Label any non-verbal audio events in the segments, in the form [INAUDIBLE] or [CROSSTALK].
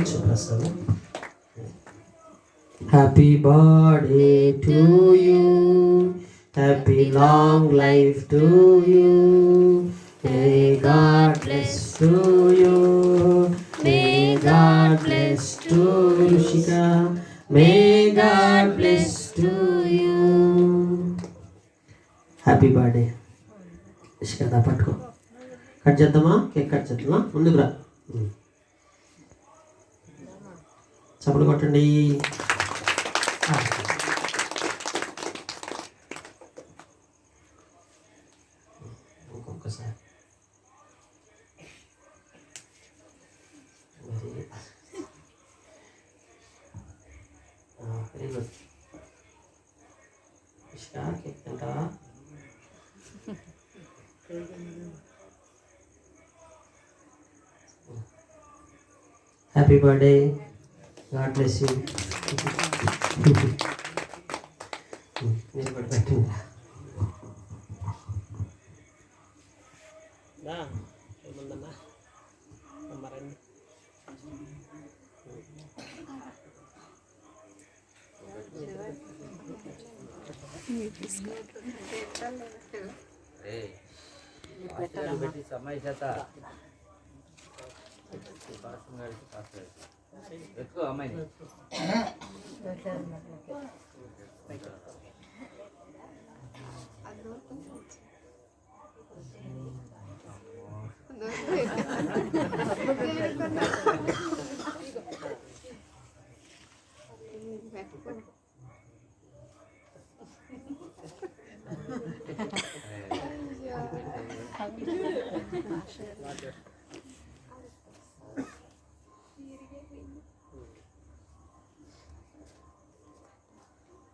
happy happy birthday to you happy long life to you may God bless to you may God bless to Rushika may God bless to you happy birthday Rushika దా పట్టుకో. Cut చేద్దామా? Cake cut చేద్దామా? ముందుకు రా. చప్పుడు కొట్టండి. ఇంకొకసారి. Very good. ఇష్టా cake తింటావా happy birthday. God bless you మీరు కూడా పెట్టండి ఏముందన్నా మరండి పెట్టి సమయ చేత ఎక్కువ అమ్మాయి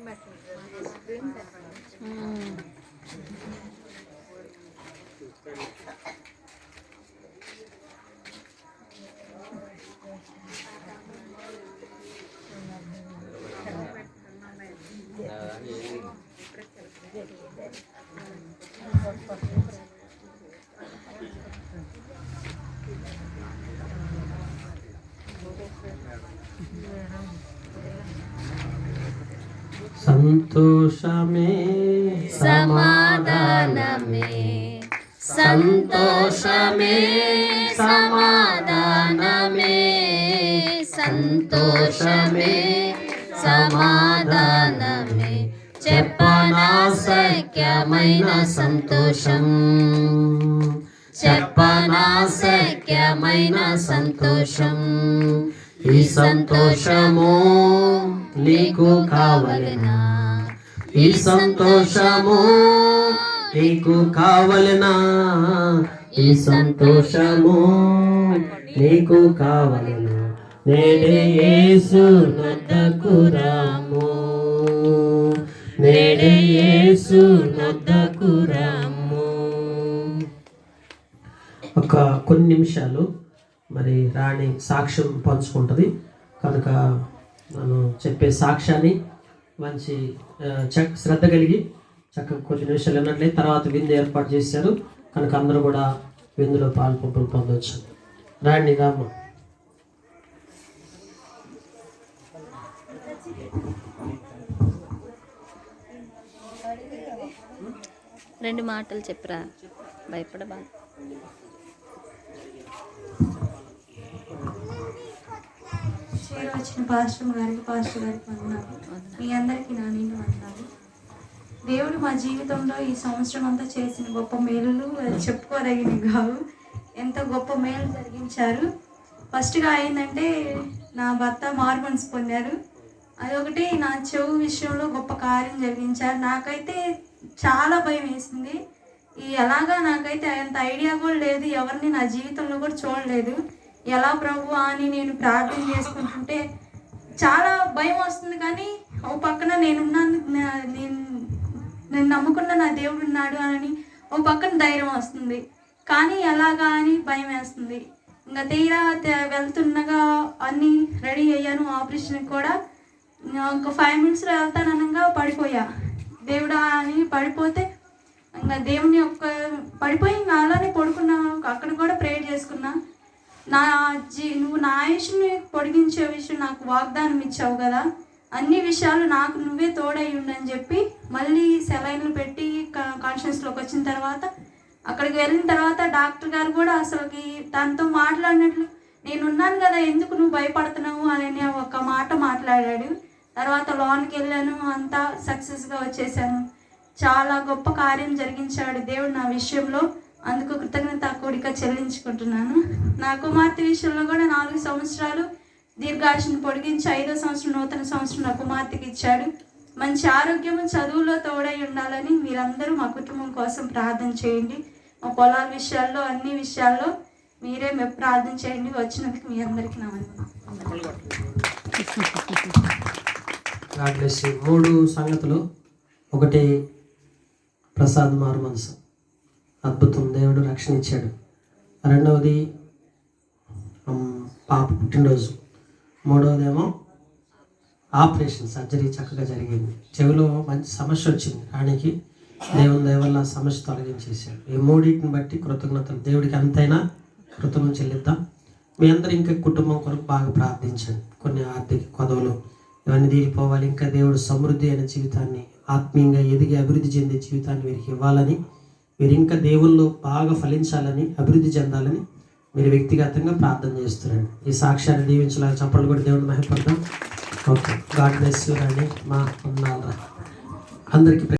తరగదండి మ్మ్. సంతోషమే సమాధానమే. సంతోషమే సమాధానమే. సంతోషమే సమాధానమే. చెప్పనాశక్యమైన సంతోషం. చెప్పనాశక్యమైన సంతోషం. ఈ సంతోషము నీకు కావలనా? ఈ సంతోషము నీకు కావలనా? ఈ సంతోషము నీకు కావలనా? నేడే యేసు నొద్దకు రాము. నేడే యేసు నొద్దకు రాము. ఒక కొన్ని నిమిషాలు మరి రాణి సాక్ష్యం పంచుకుంటుంది. కనుక మనం చెప్పే సాక్ష్యాన్ని మంచి చక్క చక్ శ్రద్ధ కలిగి చక్కగా కొన్ని నిమిషాలు విన్నట్లయితే తర్వాత విందు ఏర్పాటు చేశారు. కనుక అందరూ కూడా విందులో పాల్పొప్పులు పొందవచ్చు రాండి రామ్మ రెండు మాటలు చెప్పరా? భయపడబా షేర్ వచ్చిన పాస్టర్ గారికి పాస్టర్ గారికి వందనాలు. మీ అందరికీ నా నేను వందనాలు. దేవుడు మా జీవితంలో ఈ సంవత్సరం అంతా చేసిన గొప్ప మేలులు చెప్పుకోదగినవి కావు. ఎంతో గొప్ప మేలు జరిగించారు. ఫస్ట్గా అయిందంటే నా భర్త మార్మన్స్ పొందారు. అదొకటి నా చెవు విషయంలో గొప్ప కార్యం జరిగించారు. నాకైతే చాలా భయం వేసింది. ఈ ఎలాగా నాకైతే అంత ఐడియా కూడా లేదు. ఎవరిని నా జీవితంలో కూడా చూడలేదు. ఎలా ప్రభు అని నేను ప్రార్థన చేసుకుంటుంటే చాలా భయం వస్తుంది కానీ ఓ పక్కన నేనున్నాను నేను నేను నమ్ముకున్న నా దేవుడు ఉన్నాడు అని ఓ పక్కన ధైర్యం వస్తుంది. కానీ ఎలాగా అని భయం వేస్తుంది. ఇంకా తీరా వెళ్తుండగా అన్నీ రెడీ అయ్యాను ఆపరేషన్కి కూడా. ఒక ఫైవ్ మినిట్స్లో వెళ్తాననగా పడిపోయా. దేవుడా అని పడిపోతే ఇంకా దేవుని యొక్క పడిపోయి ఇంకా అలానే పడుకున్నా నా జీ నువ్వు నా ఆయుష్ని పొడిగించే విషయం నాకు వాగ్దానం ఇచ్చావు కదా. అన్ని విషయాలు నాకు నువ్వే తోడై ఉండని చెప్పి మళ్ళీ సెలైన్లు పెట్టి కాన్షియస్లోకి వచ్చిన తర్వాత అక్కడికి వెళ్ళిన తర్వాత డాక్టర్ గారు కూడా అసలుకి తనతో మాట్లాడినట్లు నేనున్నాను కదా ఎందుకు నువ్వు భయపడుతున్నావు? అని ఒక మాట మాట్లాడాడు. తర్వాత లోన్కి వెళ్ళాను అంతా సక్సెస్గా వచ్చేసాను. చాలా గొప్ప కార్యం జరిగించాడు దేవుడు నా విషయంలో. అందుకు కృతజ్ఞత కూడిక చెల్లించుకుంటున్నాను. నా కుమార్తె విషయంలో కూడా నాలుగు సంవత్సరాలు దీర్ఘాయుషను పొడిగించి ఐదో సంవత్సరం నూతన సంవత్సరం నా కుమార్తెకి ఇచ్చాడు. మంచి ఆరోగ్యము చదువులో తోడై ఉండాలని మీరందరూ మా కుటుంబం కోసం ప్రార్థన చేయండి. మా పొలాల విషయాల్లో అన్ని విషయాల్లో మీరే మేము ప్రార్థన చేయండి. వచ్చినందుకు మీ అందరికీ నా [LAUGHS] మూడు సంగతులు. ఒకటి ప్రసాద్ మారు మనసు. అద్భుతం. దేవుడు రక్షణ ఇచ్చాడు. రెండవది పాప పుట్టినరోజు. మూడవదేమో ఆపరేషన్ సర్జరీ చక్కగా జరిగింది. చెవిలో మంచి సమస్య వచ్చింది. రాణికి దేవుని దయవల్ల సమస్య తొలగించేశాడు. ఈ మూడింటిని బట్టి కృతజ్ఞతలు. దేవుడికి ఎంతైనా కృతజ్ఞతలు చెల్లిద్దాం. మీ అందరూ ఇంకా కుటుంబం కొరకు బాగా ప్రార్థించండి. కొన్ని ఆర్థిక కొదవలు ఇవన్నీ తీరిపోవాలి. ఇంకా దేవుడు సమృద్ధి అయిన జీవితాన్ని ఆత్మీయంగా ఎదిగి అభివృద్ధి చెందే జీవితాన్ని వీరికి ఇవ్వాలని మీరు ఇంకా దేవుల్లో బాగా ఫలించాలని అభివృద్ధి చెందాలని మీరు వ్యక్తిగతంగా ప్రార్థన చేస్తున్నారండి. ఈ సాక్ష్యాన్ని దీవించాలని చప్పట్లు కూడా దేవుని మహిపడతాం ఓకే. గాడ్ బ్లెస్ యూ అండి మా ఉన్నారా అందరికీ